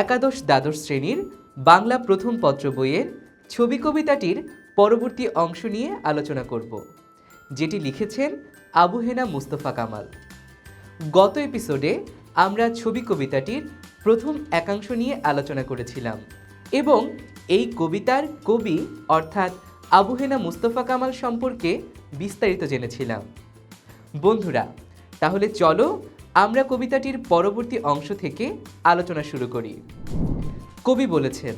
একাদশ দ্বাদশ শ্রেণির বাংলা প্রথম পত্র বইয়ের ছবি কবিতাটির পরবর্তী অংশ নিয়ে আলোচনা করব, যেটি লিখেছেন আবু হেনা মুস্তফা কামাল। গত এপিসোডে আমরা ছবি কবিতাটির প্রথম একাংশ নিয়ে আলোচনা করেছিলাম এবং এই কবিতার কবি অর্থাৎ আবু হেনা মুস্তফা কামাল সম্পর্কে বিস্তারিত জেনেছিলাম। বন্ধুরা, তাহলে চলো আমরা কবিতাটির পরবর্তী অংশ থেকে আলোচনা শুরু করি। কবি বলেছেন,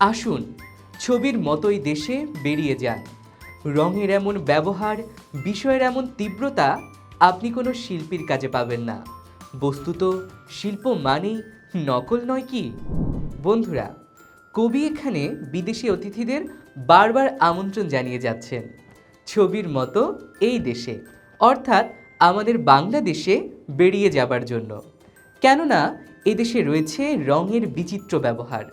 আসুন, ছবির মতোই দেশে বেরিয়ে যান। রঙের এমন ব্যবহার, বিষয়ের এমন তীব্রতা আপনি কোনো শিল্পীর কাজে পাবেন না। বস্তুত শিল্প মানেই নকল নয় কি? বন্ধুরা, কবি এখানে বিদেশি অতিথিদের বারবার আমন্ত্রণ জানিয়ে যাচ্ছেন, ছবির মতো এই দেশে। অর্থাৎ আমাদের বাংলাদেশে বেরিয়ে যাবার জন্য। কেননা, এদেশে রয়েছে রঙের বিচিত্র ব্যবহার।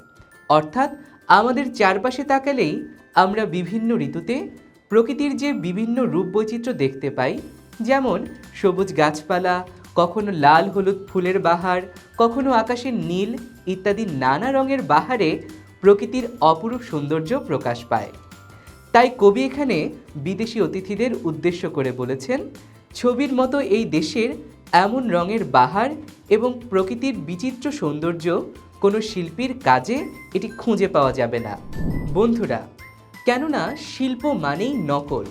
অর্থাৎ, আমাদের চারপাশে তাকালেই আমরা বিভিন্ন ঋতুতে প্রকৃতির যে বিভিন্ন রূপ বৈচিত্র্য দেখতে পাই, যেমন সবুজ গাছপালা, কখনো লাল হলুদ ফুলের বাহার, কখনো আকাশের নীল ইত্যাদি নানা রঙের বাহারে প্রকৃতির অপরূপ সৌন্দর্য প্রকাশ পায়। তাই কবি এখানে বিদেশি অতিথিদের উদ্দেশ্য করে বলেছেন ছবির মতো এই দেশের এমন রঙের বাহার এবং প্রকৃতির বিচিত্র সৌন্দর্য কোনো শিল্পীর কাজে এটি খুঁজে পাওয়া যাবে না। বন্ধুরা, কেননা শিল্প মানেই নকল।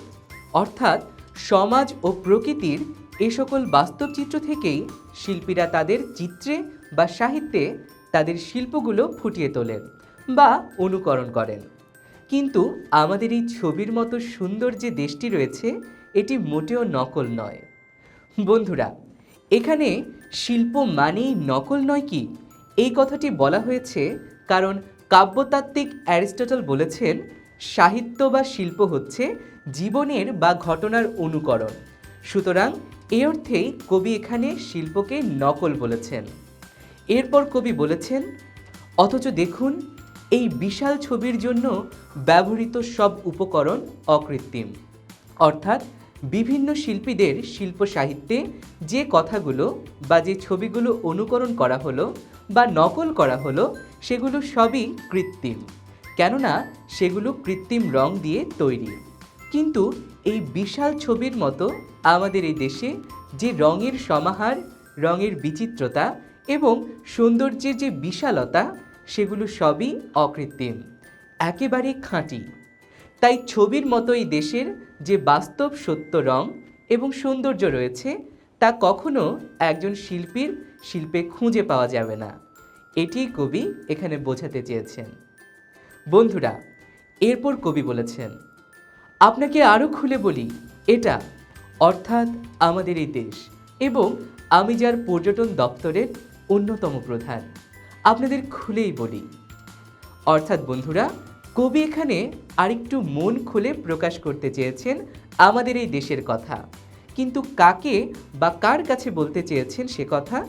অর্থাৎ সমাজ ও প্রকৃতির এ সকল বাস্তব চিত্র থেকেই শিল্পীরা তাদের চিত্রে বা সাহিত্যে তাদের শিল্পগুলো ফুটিয়ে তোলেন বা অনুকরণ করেন। কিন্তু আমাদের এই ছবির মতো সুন্দর যে দেশটি রয়েছে এটি মোটেও নকল নয়। বন্ধুরা, এখানে শিল্প মানেই নকল নয় কি? এই কথাটি বলা হয়েছে কারণ কাব্যতাত্ত্বিক অ্যারিস্টটল বলেছেন, সাহিত্য বা শিল্প হচ্ছে জীবনের বা ঘটনার অনুকরণ। সুতরাং এ অর্থেই কবি এখানে শিল্পকে নকল বলেছেন। এরপর কবি বলেছেন, অথচ দেখুন, এই বিশাল ছবির জন্য ব্যবহৃত সব উপকরণ অকৃত্রিম। অর্থাৎ বিভিন্ন শিল্পীদের শিল্প সাহিত্যে যে কথাগুলো বা যে ছবিগুলো অনুকরণ করা হলো বা নকল করা হলো, সেগুলো সবই কৃত্রিম। কেননা, সেগুলো কৃত্রিম রং দিয়ে তৈরি। কিন্তু এই বিশাল ছবির মতো আমাদের এই দেশে যে রঙের সমাহার, রঙের বিচিত্রতা এবং সৌন্দর্যের যে বিশালতা, সেগুলো সবই অকৃত্রিম। একেবারে খাঁটি। তাই ছবির মতোই দেশের যে বাস্তব সত্য রং এবং সৌন্দর্য রয়েছে, তা কখনো একজন শিল্পীর শিল্পে খুঁজে পাওয়া যাবে না। এটি কবি এখানে বোঝাতে চেয়েছেন। বন্ধুরা, এরপর কবি বলেছেন, আপনাকে আরও খুলে বলি, এটা অর্থাৎ আমাদের এই দেশ এবং আমি যার পর্যটন দপ্তরের অন্যতম প্রধান। আপনাদের খুলেই বলি। অর্থাৎ বন্ধুরা কবি এখানে আরেকটু মন খুলে প্রকাশ করতে চেয়েছেন আমাদের এই দেশের কথা। কিন্তু কাকে বা কার কাছে বলতে চেয়েছেন সে কথা?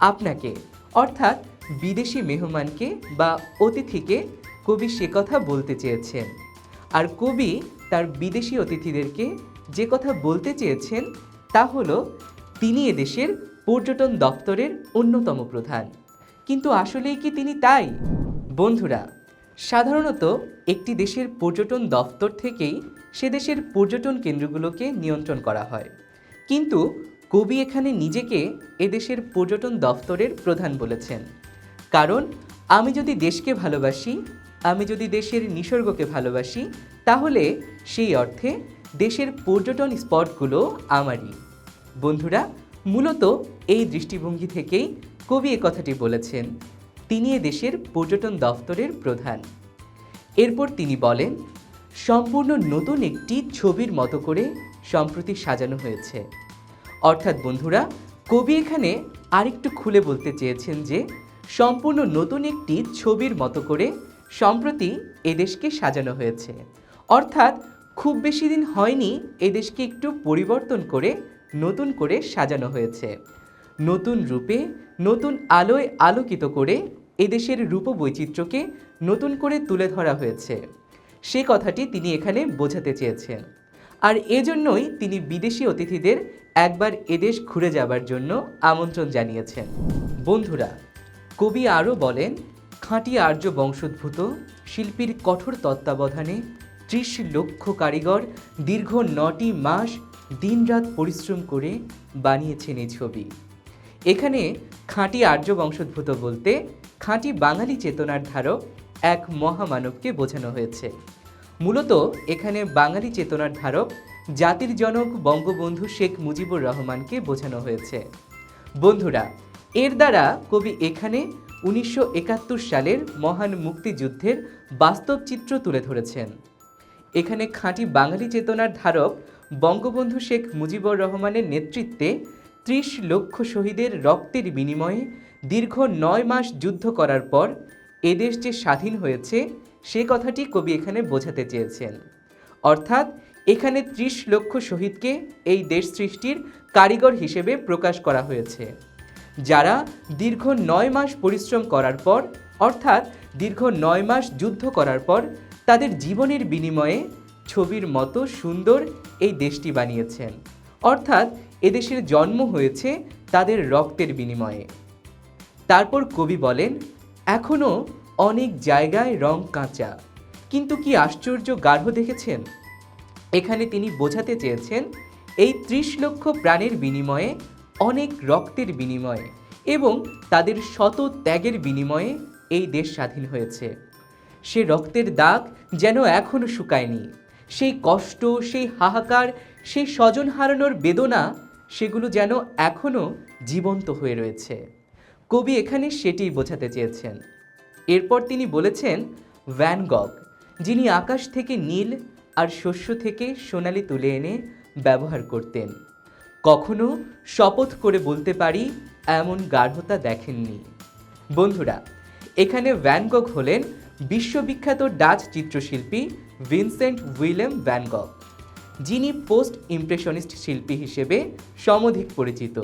আপনাকে, অর্থাৎ বিদেশি মেহমানকে বা অতিথিকে কবি সে কথা বলতে চেয়েছেন। আর কবি তার বিদেশি অতিথিদেরকে যে কথা বলতে চেয়েছেন তা হলো, তিনি এদেশের পর্যটন দপ্তরের অন্যতম প্রধান। কিন্তু আসলেই কি তিনি তাই? বন্ধুরা সাধারণত একটি দেশের পর্যটন দপ্তর থেকেই সে দেশের পর্যটন কেন্দ্রগুলোকে নিয়ন্ত্রণ করা হয়। কিন্তু কবি এখানে নিজেকে এদেশের পর্যটন দপ্তরের প্রধান বলেছেন। কারণ, আমি যদি দেশকে ভালোবাসি, আমি যদি দেশের নিসর্গকে ভালোবাসি, তাহলে সেই অর্থে দেশের পর্যটন স্পটগুলো আমারই। বন্ধুরা, মূলত এই দৃষ্টিভঙ্গি থেকেই কবি কথাটি বলেছেন। তিনি দেশের পর্যটন দফতরের প্রধান। এরপর তিনি বলেন, সম্পূর্ণ নতুন একটি ছবির মতো করে সম্প্রতি সাজানো হয়েছে। অর্থাৎ বন্ধুরা, কবি এখানে আরেকটু খুলে বলতে চেয়েছেন যে, সম্পূর্ণ নতুন একটি ছবির মতো করে সম্প্রতি এদেশকে সাজানো হয়েছে। অর্থাৎ, খুব বেশি দিন হয়নি এদেশকে একটু পরিবর্তন করে নতুন করে সাজানো হয়েছে। নতুন রূপে, নতুন আলোয় আলোকিত করে এদেশের রূপবৈচিত্র্যকে নতুন করে তুলে ধরা হয়েছে। সে কথাটি তিনি এখানে বোঝাতে চেয়েছেন। আর এজন্যই তিনি বিদেশি অতিথিদের একবার এদেশ ঘুরে যাবার জন্য আমন্ত্রণ জানিয়েছেন। বন্ধুরা, কবি আরও বলেন, খাঁটি আর্য বংশোদ্ভূত, শিল্পীর কঠোর তত্ত্বাবধানে ত্রিশ লক্ষ কারিগর দীর্ঘ নটি মাস দিনরাত পরিশ্রম করে বানিয়েছেন এই ছবি। এখানে খাঁটি আর্য বংশোদ্ভূত বলতে খাঁটি বাঙালি চেতনার ধারক এক মহামানবকে বোঝানো হয়েছে। মূলত এখানে বাঙালি চেতনার ধারক জাতির জনক বঙ্গবন্ধু শেখ মুজিবুর রহমানকে বোঝানো হয়েছে। বন্ধুরা, এর দ্বারা কবি এখানে উনিশশো একাত্তর সালের মহান মুক্তিযুদ্ধের বাস্তব চিত্র তুলে ধরেছেন। এখানে খাঁটি বাঙালি চেতনার ধারক বঙ্গবন্ধু শেখ মুজিবুর রহমানের নেতৃত্বে ত্রিশ লক্ষ শহীদের রক্তের বিনিময়ে দীর্ঘ নয় মাস যুদ্ধ করার পর এদেশ যে স্বাধীন হয়েছে, সে কথাটি কবি এখানে বোঝাতে চেয়েছেন। অর্থাৎ এখানে ত্রিশ লক্ষ শহীদকে এই দেশ সৃষ্টির কারিগর হিসেবে প্রকাশ করা হয়েছে। যারা দীর্ঘ নয় মাস পরিশ্রম করার পর, অর্থাৎ দীর্ঘ নয় মাস যুদ্ধ করার পর, তাদের জীবনের বিনিময়ে ছবির মতো সুন্দর এই দেশটি বানিয়েছেন। অর্থাৎ এদেশের জন্ম হয়েছে তাদের রক্তের বিনিময়ে। তারপর কবি বলেন এখনও অনেক জায়গায় রং কাঁচা, কিন্তু কি আশ্চর্য গাঢ় দেখেছেন? এখানে তিনি বোঝাতে চেয়েছেন, এই ত্রিশ লক্ষ প্রাণের বিনিময়ে, অনেক রক্তের বিনিময়ে এবং তাদের শত ত্যাগের বিনিময়ে এই দেশ স্বাধীন হয়েছে। সে রক্তের দাগ যেন এখনও শুকায়নি, সেই কষ্ট, সেই হাহাকার, সেই স্বজন হারানোর বেদনা সেগুলো যেন এখনও জীবন্ত হয়ে রয়েছে। কবি এখানে সেটিই বোঝাতে চেয়েছেন। এরপর তিনি বলেছেন, ভ্যান গগ, যিনি আকাশ থেকে নীল আর শস্য থেকে সোনালি তুলে এনে ব্যবহার করতেন, কখনো শপথ করে বলতে পারি এমন গাঢ়তা দেখেননি। বন্ধুরা, এখানে ভ্যান গগ হলেন বিশ্ববিখ্যাত ডাচ চিত্রশিল্পী ভিনসেন্ট উইলেম ভ্যান গগ। যিনি পোস্ট ইমপ্রেশনিস্ট শিল্পী হিসেবে সমধিক পরিচিত।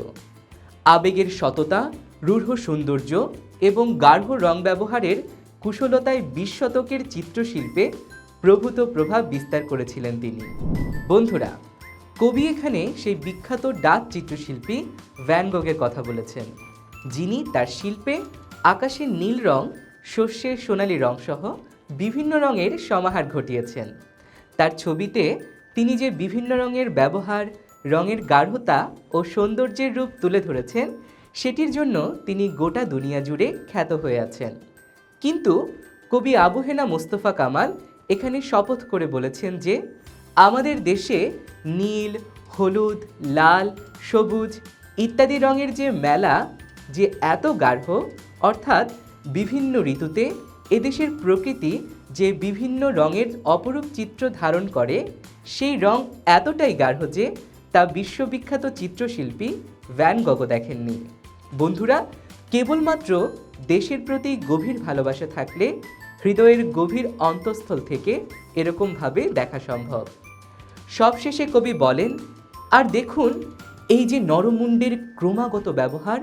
আবেগের সততা, রূঢ় সৌন্দর্য এবং গাঢ় রং ব্যবহারের কুশলতায় বিশ শতকের চিত্রশিল্পে প্রভূত প্রভাব বিস্তার করেছিলেন তিনি। বন্ধুরা, কবি এখানে সেই বিখ্যাত ডাচ চিত্রশিল্পী ভ্যানগগের কথা বলেছেন, যিনি তার শিল্পে আকাশের নীল রং শস্যের সোনালি রং সহ বিভিন্ন রঙের সমাহার ঘটিয়েছেন। তার ছবিতে তিনি যে বিভিন্ন রঙের ব্যবহার, রঙের গাঢ়তা ও সৌন্দর্যের রূপ তুলে ধরেছেন, সেটির জন্য তিনি গোটা দুনিয়া জুড়ে খ্যাত হয়ে আছেন। কিন্তু কবি আবু হেনা মোস্তফা কামাল এখানে শপথ করে বলেছেন যে, আমাদের দেশে নীল, হলুদ, লাল, সবুজ ইত্যাদি রঙের যে মেলা, যে এত গাঢ়, অর্থাৎ বিভিন্ন ঋতুতে এদেশের প্রকৃতি যে বিভিন্ন রঙের অপরূপ চিত্র ধারণ করে, সেই রং এতটাই গাঢ় যে তা বিশ্ববিখ্যাত চিত্রশিল্পী ভ্যান গগ দেখেননি। বন্ধুরা, কেবলমাত্র দেশের প্রতি গভীর ভালোবাসা থাকলে হৃদয়ের গভীর অন্তঃস্থল থেকে এরকমভাবে দেখা সম্ভব। সবশেষে কবি বলেন, আর দেখুন, এই যে নরমুণ্ডের ক্রমাগত ব্যবহার,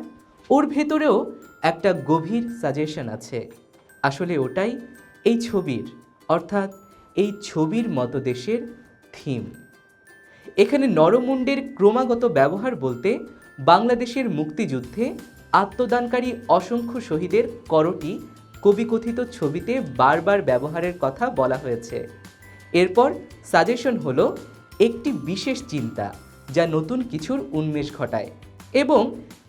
ওর ভেতরেও একটা গভীর সাজেশন আছে। আসলে ওটাই এই ছবির, অর্থাৎ এই ছবির মতো দেশের থিম এখানে নরমুণ্ডের ক্রমাগত ব্যবহার বলতে বাংলাদেশের মুক্তিযুদ্ধে আত্মদানকারী অসংখ্য শহীদের করটি কবিকথিত ছবিতে বারবার ব্যবহারের কথা বলা হয়েছে। এরপর সাজেশন হলো একটি বিশেষ চিন্তা যা নতুন কিছুর উন্মেষ ঘটায় এবং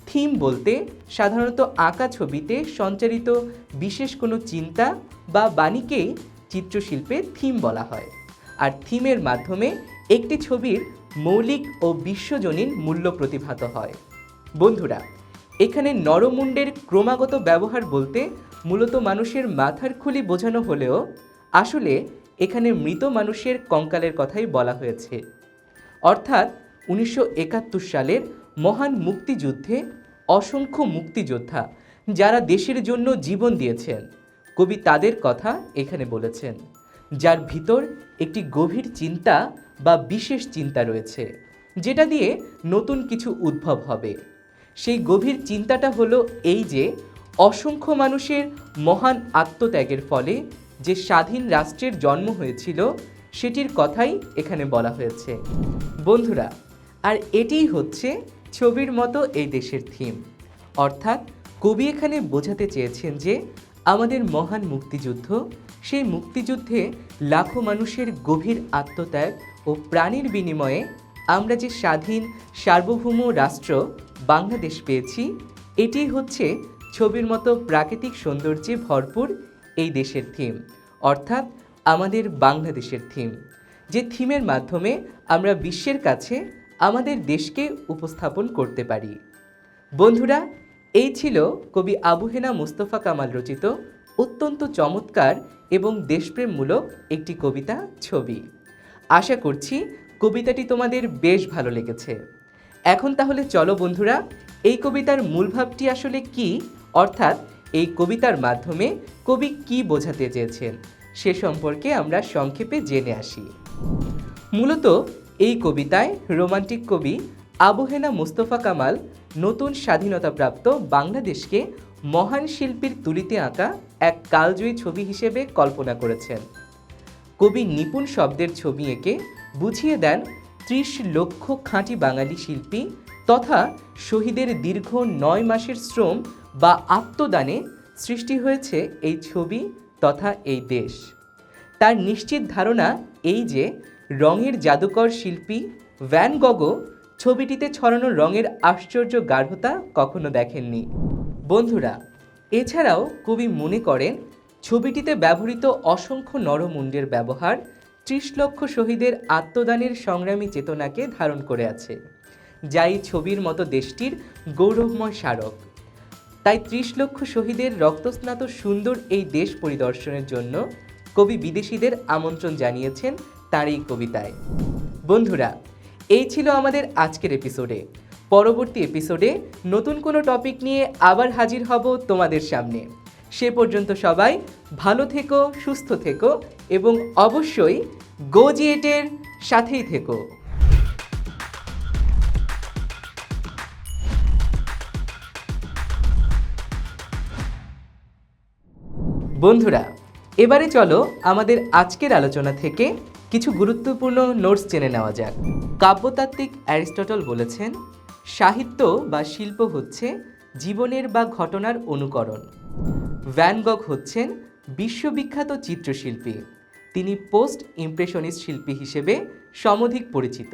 থিম বলতে সাধারণত আঁকা ছবিতে সঞ্চারিত বিশেষ কোনো চিন্তা বা বাণীকেই চিত্রশিল্পে থিম বলা হয়। আর থিমের মাধ্যমে একটি ছবির মৌলিক ও বিশ্বজনীন মূল্য প্রতিভাত হয়। বন্ধুরা, এখানে নরমুণ্ডের ক্রমাগত ব্যবহার বলতে মূলত মানুষের মাথার খুলি বোঝানো হলেও আসলে এখানে মৃত মানুষের কঙ্কালের কথাই বলা হয়েছে। অর্থাৎ উনিশশো একাত্তর সালের মহান মুক্তিযুদ্ধে অসংখ্য মুক্তিযোদ্ধা যারা দেশের জন্য জীবন দিয়েছেন। কবি তাদের কথা এখানে বলেছেন, যার ভিতর একটি গভীর চিন্তা বা বিশেষ চিন্তা রয়েছে, যেটা দিয়ে নতুন কিছু উদ্ভব হবে। সেই গভীর চিন্তাটা হলো এই যে, অসংখ্য মানুষের মহান আত্মত্যাগের ফলে যে স্বাধীন রাষ্ট্রের জন্ম হয়েছিল, সেটির কথাই এখানে বলা হয়েছে। বন্ধুরা, আর এটিই হচ্ছে ছবির মতো এই দেশের থিম অর্থাৎ কবি এখানে বোঝাতে চেয়েছেন যে আমাদের মহান মুক্তিযুদ্ধ, সেই মুক্তিযুদ্ধে লাখো মানুষের গভীর আত্মত্যাগ ও প্রাণীর বিনিময়ে আমরা যে স্বাধীন, সার্বভৌম রাষ্ট্র বাংলাদেশ পেয়েছি এটি হচ্ছে ছবির মতো প্রাকৃতিক সৌন্দর্যে ভরপুর এই দেশের থিম অর্থাৎ আমাদের বাংলাদেশের থিম যে থিমের মাধ্যমে আমরা বিশ্বের কাছে আমাদের দেশকে উপস্থাপন করতে পারি। বন্ধুরা, এই ছিল কবি আবুহেনা মুস্তফা কামাল রচিত অত্যন্ত চমৎকার এবং দেশপ্রেমমূলক একটি কবিতা ছবি। আশা করছি কবিতাটি তোমাদের বেশ ভালো লেগেছে। এখন তাহলে চলো বন্ধুরা, এই কবিতার মূল ভাবটি আসলে কি? অর্থাৎ এই কবিতার মাধ্যমে কবি কি বোঝাতে চেয়েছেন, সে সম্পর্কে আমরা সংক্ষেপে জেনে আসি। মূলত এই কবিতায় রোমান্টিক কবি আবহেনা মুস্তফা কামাল নতুন স্বাধীনতাপ্রাপ্ত বাংলাদেশকে মহান শিল্পীর তুলিতে আঁকা এক কালজয়ী ছবি হিসেবে কল্পনা করেছেন। কবি নিপুণ শব্দের ছবি এঁকে বুঝিয়ে দেন ত্রিশ লক্ষ খাঁটি বাঙালি শিল্পী তথা শহীদের দীর্ঘ নয় মাসের শ্রম বা আত্মদানে সৃষ্টি হয়েছে এই ছবি তথা এই দেশ। তার নিশ্চিত ধারণা এই যে রঙের জাদুকর শিল্পী ভ্যান গগো ছবিটিতে ছড়ানো রঙের আশ্চর্য গাঢ়তা কখনো দেখেননি। বন্ধুরা, এছাড়াও কবি মনে করেন, ছবিটিতে ব্যবহৃত অসংখ্য নরমুণ্ডের ব্যবহার ত্রিশ লক্ষ শহীদের আত্মদানের সংগ্রামী চেতনাকে ধারণ করে আছে, যা এই ছবির মতো দেশটির গৌরবময় স্মারক। তাই ত্রিশ লক্ষ শহীদের রক্তস্নাত সুন্দর এই দেশ পরিদর্শনের জন্য কবি বিদেশিদের আমন্ত্রণ জানিয়েছেন তার এই কবিতায়। বন্ধুরা, এই ছিল আমাদের আজকের এপিসোডে। পরবর্তী এপিসোডে নতুন কোনো টপিক নিয়ে আবার হাজির হব তোমাদের সামনে। সে পর্যন্ত সবাই ভালো থেকো, সুস্থ থেকো এবং অবশ্যই গোজিয়েটের সাথেই থেকো। বন্ধুরা, এবারে চলো আমাদের আজকের আলোচনা থেকে কিছু গুরুত্বপূর্ণ নোটস জেনে নেওয়া যাক। কাব্যতাত্ত্বিক অ্যারিস্টটল বলেছেন, সাহিত্য বা শিল্প হচ্ছে জীবনের বা ঘটনার অনুকরণ। ভ্যানগক হচ্ছেন বিশ্ববিখ্যাত চিত্রশিল্পী। তিনি পোস্ট ইমপ্রেশনিস্ট শিল্পী হিসেবে সমধিক পরিচিত।